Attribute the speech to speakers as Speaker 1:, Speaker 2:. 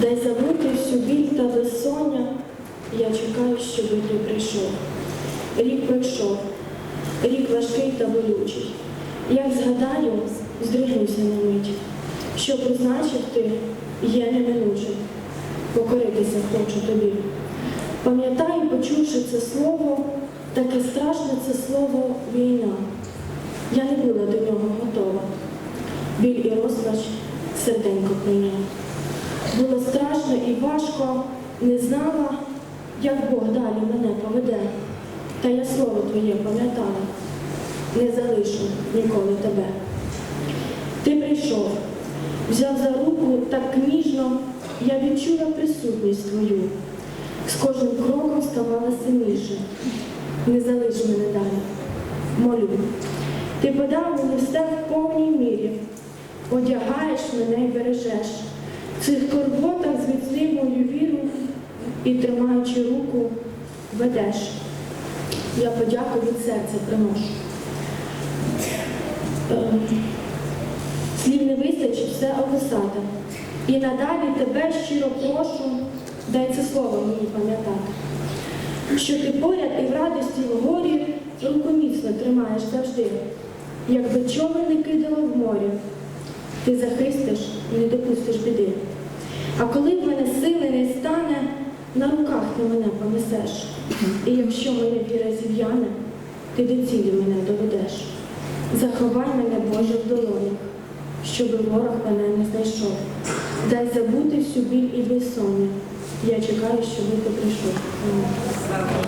Speaker 1: Дай забути всю біль та безсоння, я чекаю, щоби ти прийшов. Рік пройшов, рік важкий та болючий. Як згадаю, здригнуся на мить, що призначив ти є неминучим. Покоритися хочу тобі. Пам'ятаю, почувши це слово, таке страшне це слово війна. Я не була до нього готова. Біль і розпач серденько прийняв. Важко, не знала, як Бог далі мене поведе. Та я слово твоє пам'ятала, не залишу ніколи тебе. Ти прийшов, взяв за руку так ніжно, я відчула присутність твою. З кожним кроком ставала сильніше. Не залиш мене далі. Молю. Ти подав мені все в повній мірі, одягаєш мене і бережеш. В цих мою віру і, тримаючи руку, ведеш. Я подяку від серця приношу. Ем, Слів не вистачить все описати. І надалі тебе щиро прошу, дай це слово мені пам'ятати. Що ти поряд і в радості, і в горі руку тримаєш завжди. Якби човен не кидало в морі, ти захистиш і не допустиш біди. А коли в мене сили не стане, на руках ти мене понесеш. І якщо мене віра зів'яне, ти до цілі мене доведеш. Заховай мене, Боже, в долонях, щоби ворог мене не знайшов. Дай забути всю біль і безсоння. Я чекаю, щоб ти прийшов.